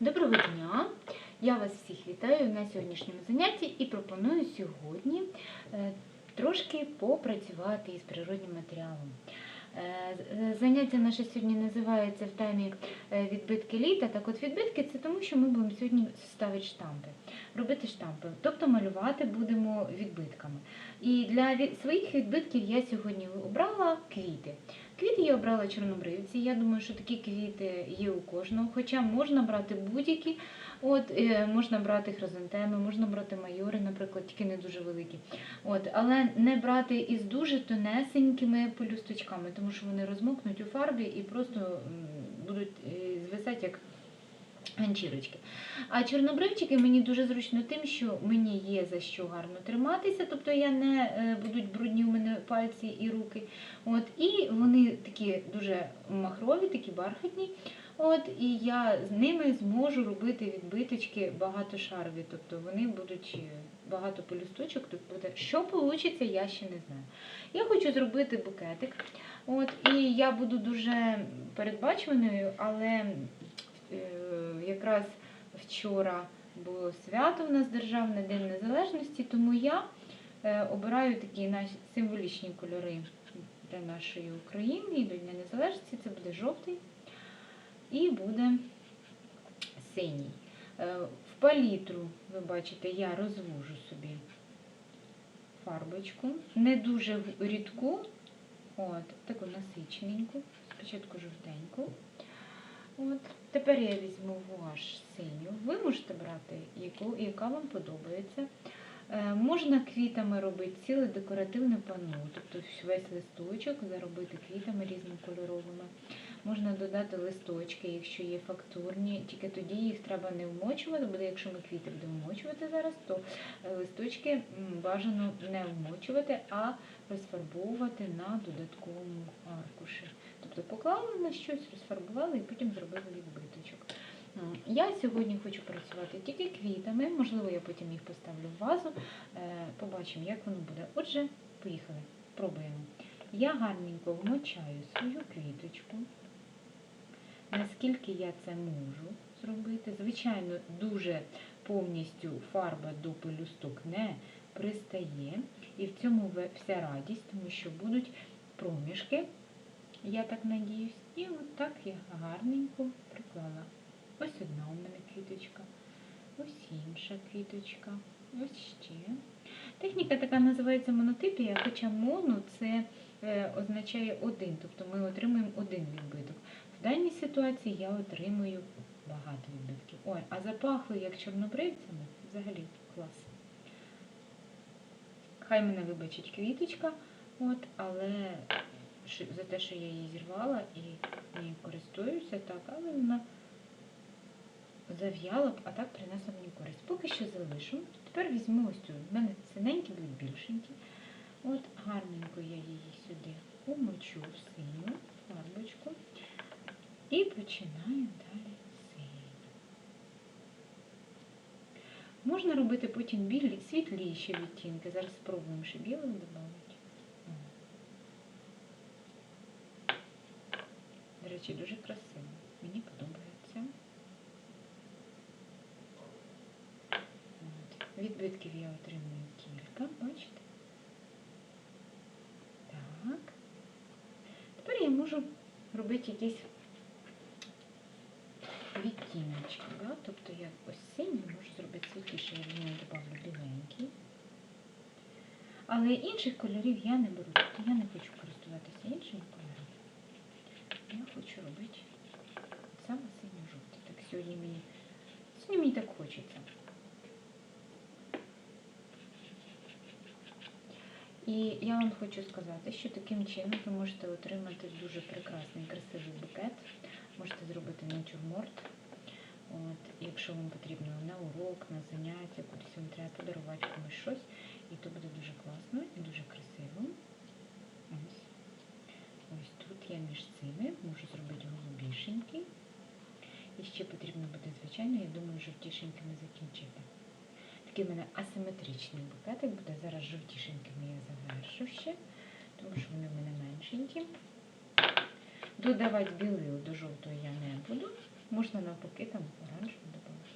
Доброго дня! Я вас всіх вітаю на сьогоднішньому занятті і пропоную сьогодні е, трошки попрацювати із природнім матеріалом. Е, е, Заняття наше сьогодні називається в темі відбитки літа. Так от відбитки це тому, що ми будемо сьогодні ставити штампи, робити штампи, тобто малювати будемо відбитками. І для своїх відбитків я сьогодні обрала квіти. Квіти я обрала чорнобривці. Я думаю, що такі квіти є у кожного. Хоча можна брати будь-які. От е, можна брати хризантеми, можна брати майори, наприклад, тільки не дуже великі. От, але не брати із дуже тонесенькими полюсточками, тому що вони розмокнуть у фарбі і просто будуть е, звисати як ганчірочки. А чорнобривчики мені дуже зручно тим, що мені є за що гарно триматися, тобто я не е, будуть брудні у мене пальці і руки. От, і вони такі дуже махрові, такі бархатні. От, і я з ними зможу робити відбиточки багатошарові, тобто вони будуть е, багато полюсточок буде. Що вийде, я ще не знаю. Я хочу зробити букетик. От, і я буду дуже передбачуваною, але якраз вчора було свято у нас Державний День Незалежності, тому я е, обираю такі наші символічні кольори для нашої України і до Дня Незалежності. Це буде жовтий і буде синій. Е, В палітру, ви бачите, я розвожу собі фарбочку, не дуже рідку, от, таку насичененьку, спочатку жовтеньку. От. Тепер я візьму ваш синю. Ви можете брати, яку, яка вам подобається. Е, можна квітами робити ціле декоративне панно, тобто весь листочок заробити квітами різнокольоровими. Можна додати листочки, якщо є фактурні, тільки тоді їх треба не вмочувати, бо якщо ми квіти будемо вмочувати зараз, то е, листочки бажано не вмочувати, а розфарбовувати на додатковому аркуші. Тобто поклали на щось, розфарбували і потім зробили відбиточок. Я сьогодні хочу працювати тільки квітами, можливо, я потім їх поставлю в вазу. Е, Побачимо, як воно буде. Отже, поїхали, пробуємо. Я гарненько вмочаю свою квіточку, наскільки я це можу зробити. Звичайно, дуже повністю фарба до пелюсток не пристає. І в цьому вся радість, тому що будуть проміжки, я так надіюсь. І от так я гарненько приклала. Ось одна у мене квіточка, ось інша квіточка, ось ще. Техніка така називається монотипія, хоча моно це е, означає один, тобто ми отримуємо один відбиток. В даній ситуації я отримую багато відбитків. Ой, а запахло як чорнобривцями, взагалі клас. Хай мене вибачить квіточка, от, але за те, що я її зірвала і нею користуюся, так, але вона зав'яла б, а так принесла мені користь. Поки що залишу. Тепер візьму ось цю. У мене синенькі будуть більшенькі. От гарненько я її сюди умочу в синю фарбочку і починаю далі синю. Можна робити потім білі, світліші відтінки. Зараз спробуємо ще білих додати. До речі, дуже красиво. Мені подобається. От. Відбитків я отримую кілька, бачите? Так. Тепер я можу робити якісь відтіночки. Да? Тобто я ось синій можу зробити світліше, я в нього добавлю біленький. Але інших кольорів я не беру. Тобто я не хочу користуватися іншими кольорами. Хочу робити саме синьо-жовтий. Так сьогодні мені, сьогодні мені так хочеться. І я вам хочу сказати, що таким чином ви можете отримати дуже прекрасний, красивий букет. Можете зробити натюрморт. От, якщо вам потрібно на урок, на заняття, кудись вам треба подарувати комусь щось, ще потрібно буде, звичайно, я думаю, жовтішенькими закінчити. Такий в мене асиметричний букетик буде. Зараз жовтішенькими я завершу ще, тому що вони в мене меншенькі. Додавати білий до жовтої я не буду. Можна навпаки там оранжеву додати.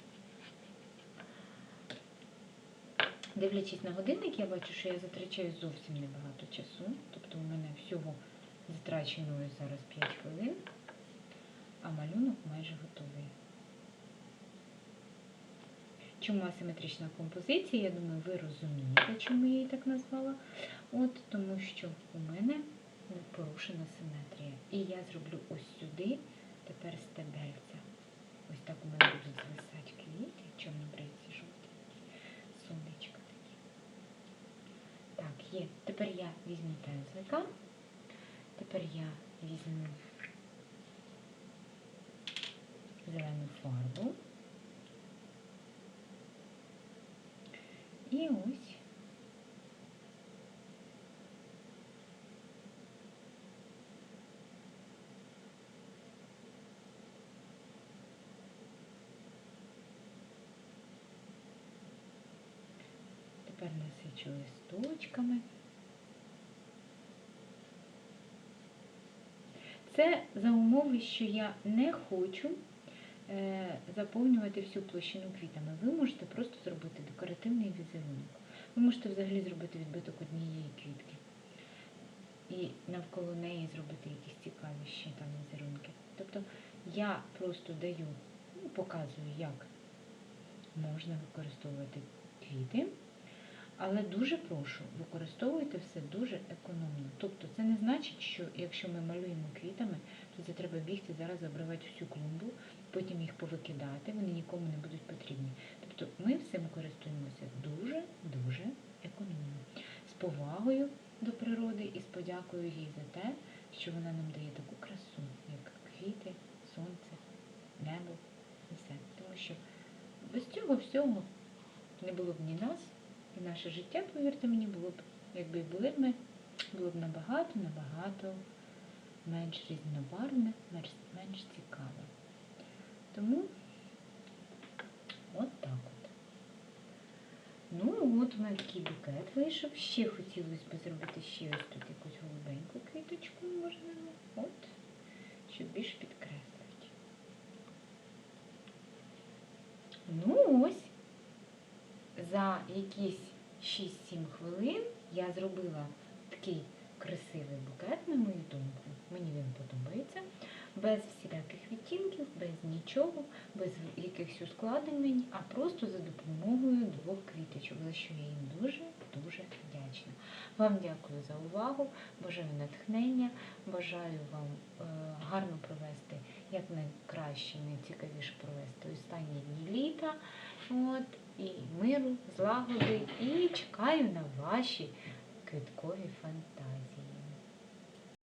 Дивлячись на годинник, я бачу, що я затрачаю зовсім небагато часу. Тобто у мене всього затрачено зараз 5 хвилин а малюнок майже готовий. Чому асиметрична композиція? Я думаю, ви розумієте, чому я її так назвала. От тому що у мене порушена симетрія. І я зроблю ось сюди тепер стебельця. Ось так у мене будуть звисати квіти, чорнобривці жовті, сонечка такі. Так, є. Тепер я візьму пензлика. Тепер я візьму зелену фарбу. І ось тепер насичу листочками. Це за умови, що я не хочу заповнювати всю площину квітами. Ви можете просто зробити декоративний візерунок. Ви можете взагалі зробити відбиток однієї квітки. І навколо неї зробити якісь цікаві ще там візерунки. Тобто я просто даю, ну, показую, як можна використовувати квіти. Але дуже прошу, використовуйте все дуже економно. Тобто це не значить, що якщо ми малюємо квітами, то це треба бігти зараз обривати всю клумбу, потім їх повикидати, вони нікому не будуть потрібні. Тобто ми всім користуємося дуже-дуже економно. З повагою до природи і з подякою їй за те, що вона нам дає таку красу, як квіти, сонце, небо і все. Тому що без цього всього не було б ні нас. І наше життя, повірте мені, було б, якби були ми, було б набагато, набагато менш різнобарвне, менш, менш цікаве. Тому от так от. Ну, от у мене такий букет вийшов. Ще хотілося б зробити ще ось тут якусь голубеньку квіточку, можливо. От, щоб більш підкреслити. Ну ось за якісь 6-7 хвилин я зробила такий красивий букет, на мою думку. Мені він подобається. Без всіляких відтінків, без нічого, без якихось ускладнень, а просто за допомогою двох квіточок, за що я їм дуже-дуже вдячна. Вам дякую за увагу, бажаю натхнення, бажаю вам е, гарно провести, як найкраще, найцікавіше провести останні дні літа. І миру, злагоди, і чекаю на ваші квіткові фантазії.